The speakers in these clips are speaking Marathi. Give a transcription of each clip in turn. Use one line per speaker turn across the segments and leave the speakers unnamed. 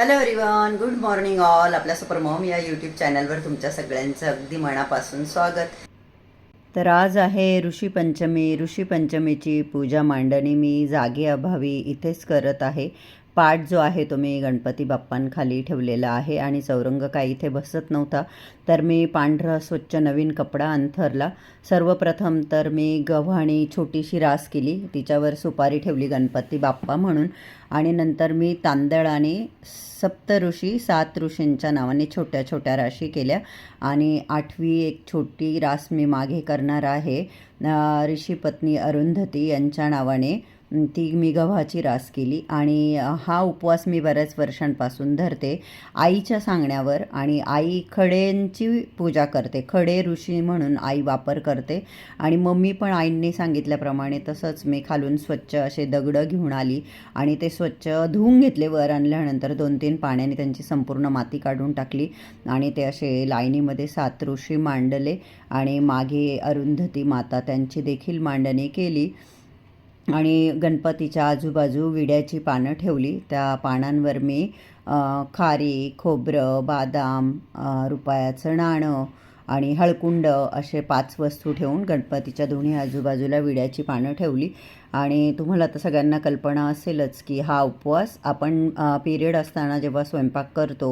Hello everyone good morning all आपल्या सुपर मॉम या यूट्यूब चॅनलवर तुमच्या सगळ्यांचं अगदी मनापासून स्वागत. तर आज आहे ऋषी पंचमी. ऋषी पंचमीची पूजा मांडणी मी जागे अभावी इथेच करत आहे. पाठ जो आहे तो मी गणपती बाप्पांखाली ठेवलेला आहे आणि चौरंग काही इथे बसत नव्हता तर मी पांढरा स्वच्छ नवीन कपडा अंथरला. सर्वप्रथम तर मी गव्हाणी छोटीशी रास केली तिच्यावर सुपारी ठेवली गणपती बाप्पा म्हणून. आणि नंतर मी तांदळाने सप्त ऋषी सात ऋषींच्या नावाने छोट्या छोट्या राशी केल्या. आणि आठवी एक छोटी रास मी मागे करणार आहे. ऋषीपत्नी अरुंधती यांच्या नावाने ती मी गव्हाची रास केली आणि हा उपवास मी बऱ्याच वर्षांपासून धरते आईच्या सांगण्यावर आणि आई खडेंची पूजा करते. खडे ऋषी म्हणून आई वापर करते आणि मम्मी पण आईंनी सांगितल्याप्रमाणे तसंच मी खालून स्वच्छ असे दगडं घेऊन आली आणि ते स्वच्छ धुवून घेतले वर आणल्यानंतर दोन तीन पाण्याने त्यांची संपूर्ण माती काढून टाकली आणि ते असे लाईनीमध्ये सात ऋषी मांडले आणि मागे अरुंधती माता त्यांची देखील मांडणी केली. आणि गणपतीच्या आजूबाजू विड्याची पानं ठेवली. त्या पानांवर मी खारी खोबरं बादाम रुपयाचं नाणं आणि हळकुंड असे पाच वस्तू ठेवून गणपतीच्या दोन्ही आजूबाजूला विड्याची पानं ठेवली. आणि तुम्हाला तर सगळ्यांना कल्पना असेलच की हा उपवास आपण पिरियड असताना जेव्हा स्वयंपाक करतो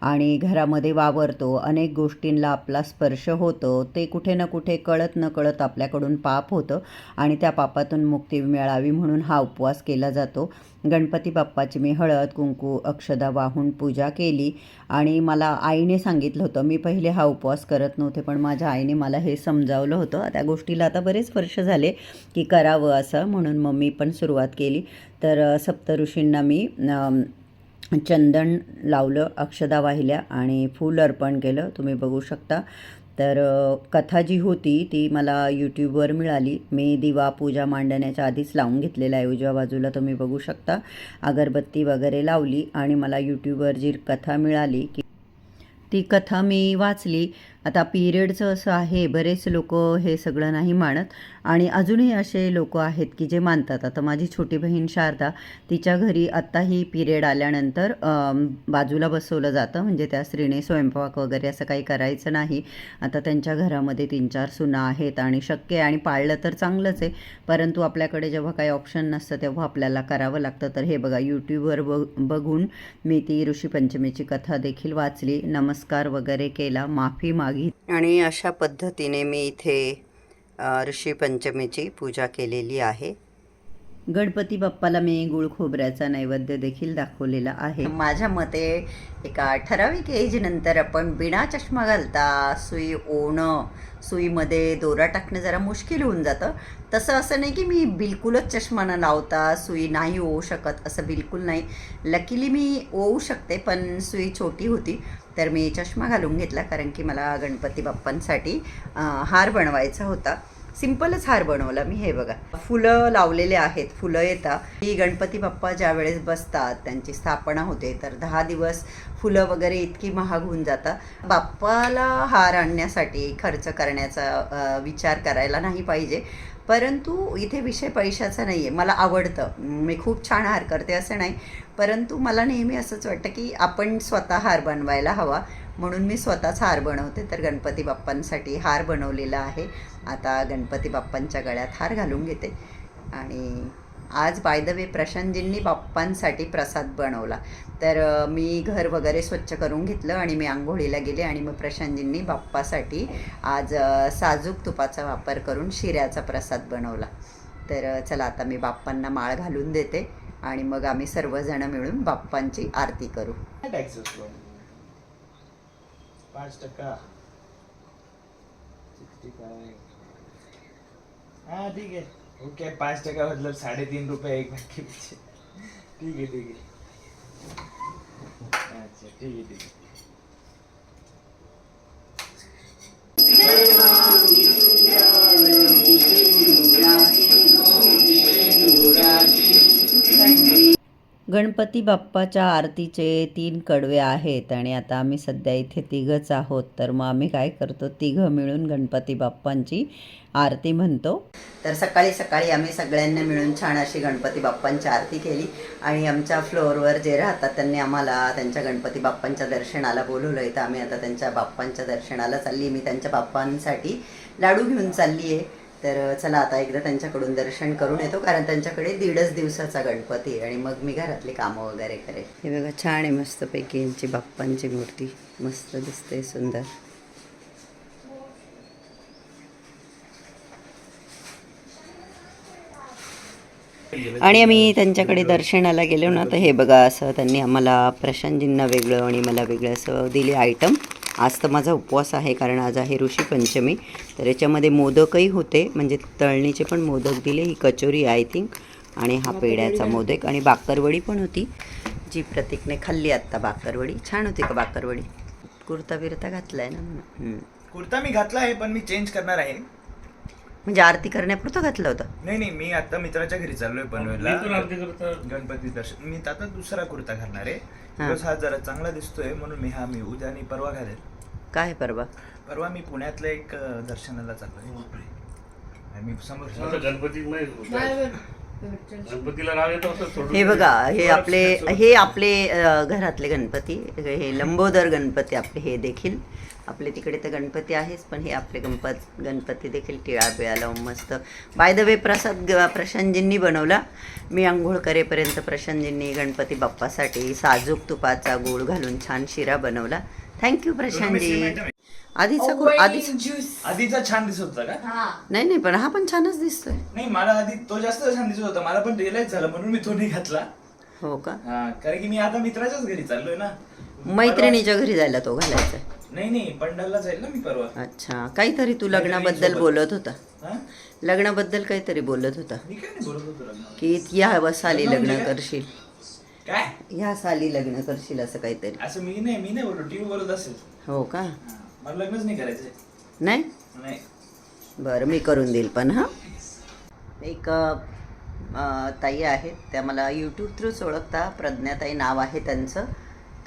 आणि घरामध्ये वावरतो अनेक गोष्टींना आपला स्पर्श होतो ते कुठे ना कुठे कळत न कळत आपल्याकडून पाप होतं आणि त्या पापातून मुक्ती मिळावी म्हणून हा उपवास केला जातो. गणपती बाप्पाची मी हळद कुंकू अक्षदा वाहून पूजा केली आणि मला आईने सांगितलं होतं. मी पहिले हा उपवास करत नव्हते पण माझ्या आईने मला हे समजावलं होतं. त्या गोष्टीला आता बरेच वर्ष झाले की करावं असं म्हणून मग मी पण सुरुवात केली. तर सप्तऋषींना मी चंदन लावलं अक्षदा वाहिल्या आणि फूल अर्पण केलं. तुम्ही बघू शकता. तर कथा जी होती ती मला यूट्यूबवर मिळाली. मी दिवा पूजा मांडण्याच्या आधीच लावून घेतलेला आहे. उजव्या बाजूला तुम्ही बघू शकता. अगरबत्ती वगैरे लावली आणि मला यूट्यूबवर जी कथा मिळाली की ती कथा मी वाचली. आता पिरियडचं असं आहे बरेच लोक हे सगळं नाही मानत. आणि अजूनही असे लोक आहेत की जे मानतात. आता माझी छोटी बहीण शारदा तिच्या घरी आत्ताही पिरियड आल्यानंतर बाजूला बसवलं जातं. म्हणजे त्या स्त्रीने स्वयंपाक वगैरे असं काही करायचं नाही. आता त्यांच्या घरामध्ये तीन चार सुना आहेत आणि शक्य आहे आणि पाळलं तर चांगलंच आहे. परंतु आपल्याकडे जेव्हा काही ऑप्शन नसतं तेव्हा आपल्याला करावं लागतं. तर हे बघा यूट्यूबवर बघ बघून मी ती ऋषीपंचमीची कथा देखील वाचली. नमस्कार वगैरे केला. माफी माग मागितली आणि अशा पद्धतीने मी इथे अ, ऋषीपंचमीची पूजा केलेली आहे. गणपती बाप्पाला मी गुळ खोबऱ्याचा नैवेद्य देखील दाखवलेला आहे. माझ्या मते एका ठराविक एज नंतर आपण बिना चष्मा घालता सुई ओणं सुईमध्ये दोरा टाकणं जरा मुश्किल होऊन जातं. तसं असं नाही की मी बिलकुलच चष्मा न लावता सुई नाही ओवू शकत असं बिलकुल नाही. लकीली मी ओवू शकते पण सुई छोटी होती. तर मी चष्मा घालून घेतला कारण की मला गणपती बाप्पांसाठी हार बनवायचा होता. सिम्पलच हार बनवला मी हे बघा. फुलं लावलेले आहेत फुलं येतात. ही गणपती बाप्पा ज्या वेळेस बसतात त्यांची स्थापना होते तर दहा दिवस फुलं वगैरे इतकी महाग होऊन जातात. बाप्पाला हार आणण्यासाठी खर्च करण्याचा विचार करायला नाही पाहिजे. परंतु इथे विषय पैशाचा नाही आहे मला आवडतं. मी खूप छान हार करते असं नाही. परंतु मला नेहमी असंच वाटतं की आपण स्वतः हार बनवायला हवा. म्हणून मी स्वतःच हार बनवते. तर गणपती बाप्पांसाठी हार बनवलेला आहे. आता गणपती बाप्पांच्या गळ्यात हार घालून घेते. आणि आज बाय द वे प्रशांतजींनी बाप्पांसाठी प्रसाद बनवला. तर मी घर वगैरे स्वच्छ करून घेतलं आणि मी आंघोळीला गेले आणि मग प्रशांतजींनी बाप्पासाठी आज साजूक तुपाचा वापर करून शिऱ्याचा प्रसाद बनवला. तर चला आता मी बाप्पांना माळ घालून देते आणि मग आम्ही सर्वजण मिळून बाप्पांची आरती करू.
पाच टक्का. ठीक आहे. ओके पाच टक्का मतलब साडेतीन रुपये एक बाकी पीछे ठीक आहे ठीक आहे. अच्छा ठीक आहे ठीक आहे.
गणपती बाप्पाच्या आरतीचे तीन कडवे आहेत आणि आता आम्ही सध्या इथे तिघंच आहोत. तर मग आम्ही काय करतो? तिघं मिळून गणपती बाप्पांची आरती म्हणतो. तर सकाळी सकाळी आम्ही सगळ्यांना मिळून छान अशी गणपती बाप्पांची आरती केली आणि आमच्या फ्लोअरवर जे राहतात त्यांनी आम्हाला त्यांच्या गणपती बाप्पांच्या दर्शनाला बोलवलं. आहे तर आम्ही आता त्यांच्या बाप्पांच्या दर्शनाला चालली मी त्यांच्या बाप्पांसाठी लाडू घेऊन चालली आहे. तर चला आता एकदा त्यांच्याकडून दर्शन करून येतो कारण त्यांच्याकडे दीडच दिवसाचा गणपती आणि मग मी घरातली कामं वगैरे करेन. हे बघा छान आहे मस्तपैकी यांची बाप्पांची मूर्ती. मस्त दिसते सुंदर. आणि आम्ही त्यांच्याकडे दर्शनाला गेलो ना तर हे बघा असं त्यांनी आम्हाला प्रशांतजींना वेगळं आणि मला वेगळं असं दिले आयटम आज तर माझा उपवास आहे कारण आज आहे ऋषी पंचमी. तर याच्यामध्ये मोदकही होते म्हणजे तळणीचे पण मोदक दिले ही कचोरी आय थिंक आणि हा पेड्याचा मोदक आणि बाकरवडी पण होती जी प्रतीकने खाल्ली आत्ता बाकरवडी. छान होती का बाकरवडी? कुर्ता बिर्ता घातलाय ना हम्म.
कुर्ता मी घातला आहे पण मी चेंज करणार आहे.
म्हणजे आरती करण्यापुरतं घातलं होतं?
नाही नाही मी आता मित्राच्या घरी चाललोय पनवेलला गणपती दर्शन. मी आता दुसरा कुर्ता घालणार आहे.
हा.
हा जरा चांगला दिसतोय म्हणून मी हा मी उद्या आणि परवा घालेल.
काय परवा?
परवा मी पुण्यातल्या एक अं, दर्शनाला चाललोय. आणि मी समोर
गणपती नाही. गणपतीला राग येतो असं
हे बघा हे आपले हे आपले घरातले गणपती. हे लंबोदर गणपती आपले हे देखील. आपले तिकडे तर गणपती आहेच पण हे आपले गणपत गणपती देखील टिळा पिळा लावून मस्त. बाय द वे प्रसाद ग- प्रशांतजींनी बनवला. मी आंघोळ करेपर्यंत प्रशांतजींनी गणपती बाप्पासाठी साजूक तुपाचा गूळ घालून छान शिरा बनवला. Thank you Prashantji. आधीचा कु- आधीचा
आधीचा छान दिसत होता का?
नाही नाही पण हा पण छानच दिसतोय.
नाही मला आधी तो जास्त छान दिसत होता. मला पण रिअलाइज झालं म्हणून मी तो नाही घातला.
हो का?
हा, कारण की मी आता मित्राच्याच घरी चाललोय ना.
मैत्रिणीच्या घरी जायला तो घालायचा.
नाही नाही पंडालला जाईल ना मी परवा.
अच्छा काहीतरी तू लग्नाबद्दल बोलत होता.
हा?
लग्नाबद्दल काहीतरी बोलत होता.
मी काय नाही बोलत होतो लग्नावर.
की या साली लग्न करशील.
काय?
ह्या साली लग्न करशील असं काहीतरी.
असं मी नाही मी नाही बोलतो टीव्ही बोलत असेल.
हो का?
हा, मला लग्नच नाही
नाही?
नाही.
बरं मी करून देईल पण हां? एक अ, ताई आहेत त्या मला यूट्यूब थ्रूच ओळखता प्रज्ञाताई नाव आहे त्यांचं.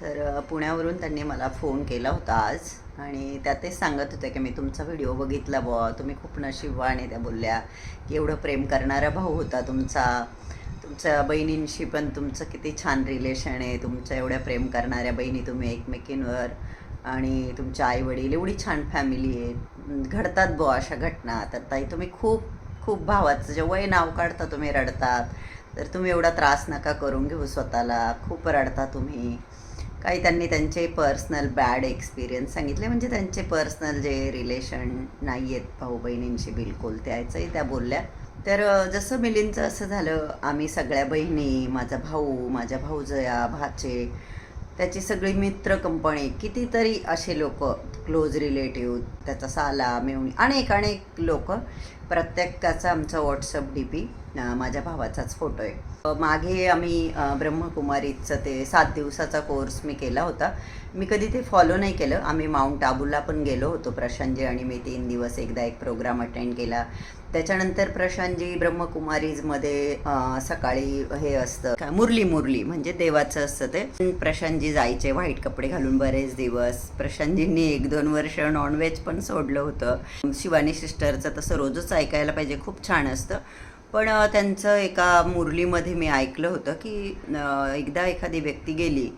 तर अ, पुण्यावरून त्यांनी मला फोन केला होता आज. आणि त्या तेच सांगत होत्या की मी तुमचा व्हिडिओ बघितला बुवा तुम्ही खूप नशीबवान आहे त्या बोलल्या की एवढं प्रेम करणारा भाऊ होता तुमचा. तुमच्या बहिणींशी पण तुमचं किती छान रिलेशन आहे तुमच्या एवढ्या प्रेम करणाऱ्या बहिणी तुम्ही एकमेकींवर. आणि तुमचे आई वडील एवढी छान फॅमिली आहे घडतात बुवा अशा घटना. तर ताई तुम्ही खूप खूप भावाचं जेव्हाही नाव काढता तुम्ही रडतात. तर तुम्ही एवढा त्रास नका करून घेऊ स्वतःला. खूप रडता तुम्ही. काही त्यांनी त्यांचे पर्सनल बॅड एक्सपिरियन्स सांगितले. म्हणजे त्यांचे पर्सनल जे रिलेशन नाही आहेत भाऊ बहिणींशी बिलकुल त्याचंही त्या बोलल्या. तर जसं मिलिंदचं असं झालं आम्ही सगळ्या बहिणी माझा भाऊ माझ्या भाऊजया भाचे त्याची सगळी मित्र कंपनी कितीतरी असे लोक क्लोज रिलेटिव्ह त्याचा साला मेवणी अनेक अनेक लोक प्रत्येकाचा आमचा व्हॉट्सअप डी पी माझ्या भावाचाच फोटो आहे. मागे आम्ही ब्रह्मकुमारीचं ते सात दिवसाचा कोर्स मी केला होता. मी कधी ते फॉलो नाही केलं. आम्ही माउंट आबूला पण गेलो होतो प्रशांतजी आणि मी तीन दिवस एकदा एक प्रोग्राम अटेंड केला. त्याच्यानंतर प्रशांतजी ब्रह्मकुमारीजमध्ये सकाळी हे असतं मुरली मुरली म्हणजे देवाचं असतं ते. प्रशांतजी जायचे व्हाईट कपडे घालून बरेच दिवस. प्रशांतजींनी एक दोन वर्ष नॉनव्हेज पण सोडलं होतं. शिवानी सिस्टरचं तसं रोजच ऐकायला पाहिजे खूप छान असतं. पण त्यांचं एका मुरलीमध्ये मी ऐकलं होतं की एकदा एखादी व्यक्ती गेली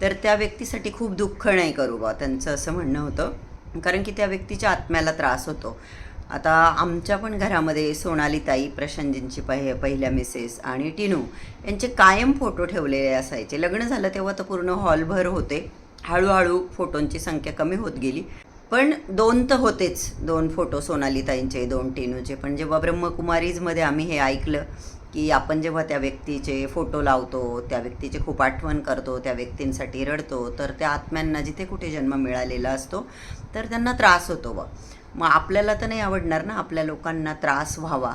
तर त्या व्यक्तीसाठी खूप दुःख नाही करू बा त्यांचं असं म्हणणं होतं. कारण की त्या व्यक्तीच्या आत्म्याला त्रास होतो. आता आमच्या पण घरामध्ये सोनाली ताई प्रशांतजींची पहि पहिल्या मिसेस आणि टिनू यांचे कायम फोटो ठेवलेले असायचे. लग्न झालं तेव्हा तर पूर्ण हॉलभर होते. हळूहळू फोटोंची संख्या कमी होत गेली. पण दोन तर होतेच. दोन फोटो सोनालीताईंचे दोन टिनूचे. पण जेव्हा ब्रह्मकुमारीजमध्ये आम्ही हे ऐकलं की आपण जेव्हा त्या व्यक्तीचे फोटो लावतो त्या व्यक्तीची खूप आठवण करतो त्या व्यक्तींसाठी रडतो तर त्या आत्म्यांना जिथे कुठे जन्म मिळालेला असतो तर त्यांना त्रास होतो बा. मग आपल्याला तर नाही आवडणार ना आपल्या लोकांना त्रास व्हावा.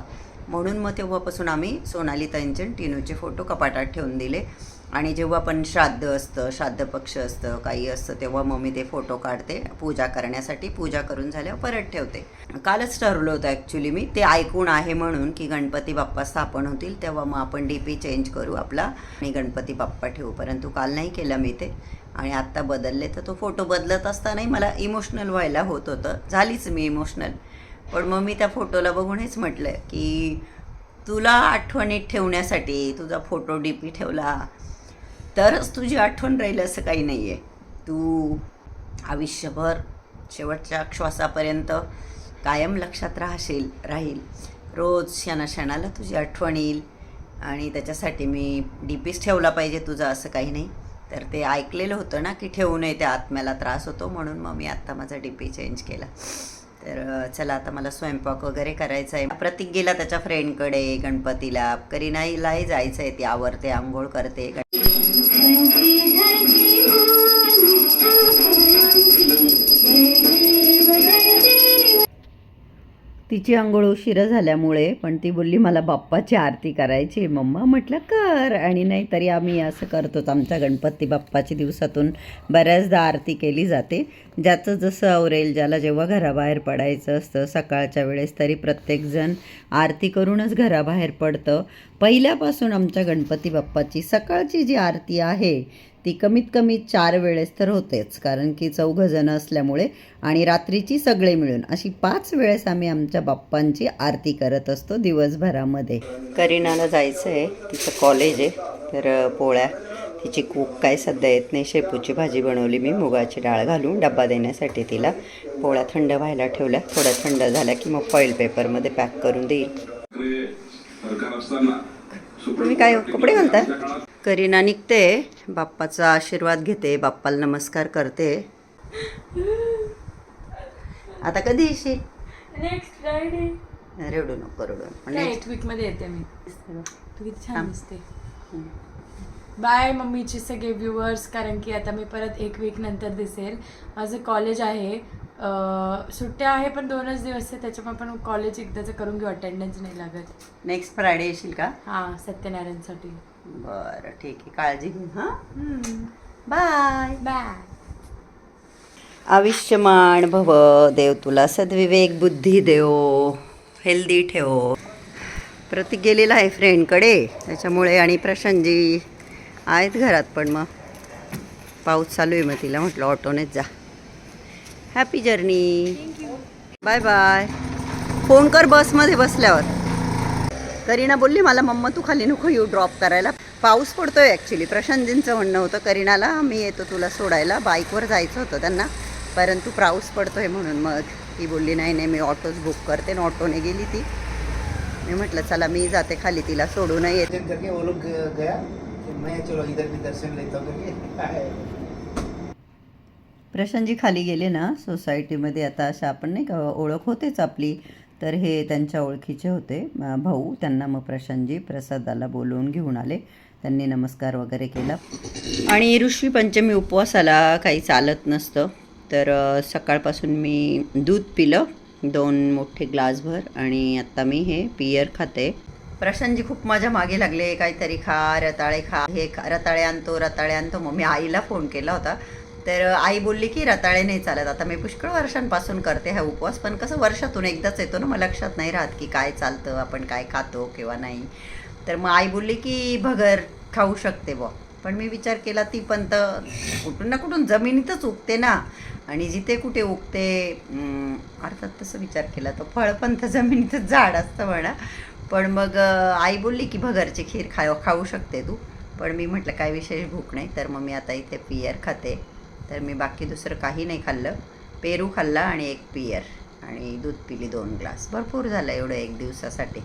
म्हणून मग तेव्हापासून आम्ही सोनाली ताईंचे आणि टिनूचे फोटो कपाटात ठेवून दिले. आणि जेव्हा पण श्राद्ध असतं श्राद्ध पक्ष असतं काही असतं तेव्हा मग मी ते फोटो काढते पूजा करण्यासाठी पूजा करून झाल्यावर परत ठेवते. कालच ठरवलं होतं ॲक्च्युली मी. ते ऐकून आहे म्हणून की गणपती बाप्पा स्थापन होतील तेव्हा मग आपण डी पी चेंज करू आपला. आणि गणपती बाप्पा ठेवू परंतु काल नाही केलं मी ते. आणि आत्ता बदलले तर तो फोटो बदलत असतानाही मला इमोशनल व्हायला होत होतं. झालीच मी इमोशनल पण मग मी त्या फोटोला बघून हेच म्हटलं की तुला आठवणीत ठेवण्यासाठी तुझा फोटो डी पी ठेवला तरच तुझी आठवण राहील असं काही नाही आहे तू आयुष्यभर शेवटच्या श्वासापर्यंत कायम लक्षात राहशील राहील. रोज क्षणाक्षणाला तुझी आठवण येईल आणि त्याच्यासाठी मी डी पीच ठेवला पाहिजे तुझा असं काही नाही. तर ते ऐकलेलं होतं ना की ठेवू नये त्या आत्म्याला त्रास होतो म्हणून मग मी आत्ता माझा डी पी चेंज केला. तर चला आता मला स्वयंपाक वगैरे करायचा आहे प्रतीक गेला त्याच्या फ्रेंडकडे गणपतीला करीनाईलाही जायचं आहे ती आवरते आंघोळ करते. Thank you. तिची आंघोळ उशिरा झाल्यामुळे पण ती बोलली मला बाप्पाची आरती करायची आहे, मम्मा म्हटलं कर. आणि नाही तरी आम्ही असं करतोच. आमच्या गणपती बाप्पाची दिवसातून बऱ्याचदा आरती केली जाते. ज्याचं जसं आवरेल ज्याला जेव्हा घराबाहेर पडायचं असतं सकाळच्या वेळेस तरी प्रत्येकजण आरती करूनच घराबाहेर पडतं. पहिल्यापासून आमच्या गणपती बाप्पाची सकाळची जी आरती आहे ती कमीत कमी चार वेळेस तर होतेच कारण की चौघं जणं असल्यामुळे आणि रात्रीची सगळे मिळून अशी पाच वेळेस आम्ही आमच्या बाप्पांची आरती करत असतो दिवसभरामध्ये. करीनाला जायचं आहे तिचं कॉलेज आहे तर पोळ्या तिची कूक काय सध्या येत नाही शेपूची भाजी बनवली मी मुगाची डाळ घालून डब्बा देण्यासाठी तिला. पोळ्या थंड व्हायला ठेवल्या थोड्या थंड झाल्या की मग फॉईल पेपरमध्ये पॅक करून देईल. तुम्ही काय कपडे घालता करीना निघते. बाप्पाचा आशीर्वाद घेते. बाप्पाला नमस्कार करते. आता कधी येशील?
नेक्स्ट फ्रायडे
रडू नको रडू
एक वीकमध्ये येते मी. तू किती छान. दिसते. बाय मम्मीचे सगळे व्ह्युअर्स कारण की आता मी परत एक वीक नंतर दिसेल. माझं कॉलेज आहे. सुट्ट्या आहे पण दोनच दिवस आहे. त्याच्यामुळे पण कॉलेज एकदाचं करून घेऊ. अटेंडन्स नाही लागत.
नेक्स्ट फ्रायडे येशील का?
हां सत्यनारायणसाठी.
बरं ठीक आहे. काळजी घे हां? बाय
बाय
आयुष्यमान भव देव तुला सद्विवेक बुद्धी देव हेल्दी ठेव. प्रतीक गेलेला आहे फ्रेंडकडे त्याच्यामुळे आणि प्रशांतजी आहेत घरात पण मग. पाऊस चालू आहे मग तिला म्हटलं ऑटोनेच जा. Happy journey bye bye phone कर बसमध्ये बसल्यावर. करीना बोलली मला मम्मा तू खाली नको येऊ ड्रॉप करायला. पाऊस पडतोय ॲक्च्युली प्रशांतजींचं म्हणणं होतं करीनाला मी येतो तुला सोडायला. बाईकवर जायचं होतं त्यांना. परंतु पाऊस पडतोय म्हणून मग ती बोलली नाही नाही मी ऑटोच बुक करते. आणि ऑटोने गेली ती. मी म्हटलं चला मी जाते खाली तिला सोडू येते. प्रशांतजी खाली गेले ना सोसायटीमध्ये आता अशा आपण नाही का ओळख होतेच आपली. तर हे त्यांच्या ओळखीचे होते. भाऊ त्यांना मग प्रशांतजी प्रसादाला बोलवून घेऊन आले. त्यांनी नमस्कार वगैरे केला. आणि ऋषी पंचमी उपवासाला काही चालत नसतं. तर सकाळपासून मी दूध पिलं दोन मोठे ग्लासभर आणि आत्ता मी हे पियर खाते. प्रशांतजी खूप माझ्या मागे लागले. काहीतरी खा रताळे खा. हे खा रताळे आणतो रताळे आणतो. मग मी आईला फोन केला होता. तर आई बोलली की रताळे नाही चालत. आता मी पुष्कळ वर्षांपासून करते हा उपवास पण कसं वर्षातून एकदाच येतो ना मग लक्षात नाही राहत की काय चालतं आपण काय खातो किंवा नाही. तर मग आई बोलली की भगर खाऊ शकते बुवा. पण मी विचार केला ती पण तर कुठून ना कुठून जमिनीतच उगते ना. आणि जिथे कुठे उगते अर्थात तसं विचार केला तर फळ पण तर जमिनीतच झाड असतं म्हणा. पण मग आई बोलली की भगरची खीर खाऊ खाऊ शकते तू. पण मी म्हटलं काय विशेष भूक नाही. तर मग मी आता इथे पियर खाते. तर मी बाकी दुसरं काही नाही खाल्लं. पेरू खाल्ला आणि एक पियर आणि दूध पिली दोन ग्लास भरपूर झालं एवढं एक दिवसासाठी.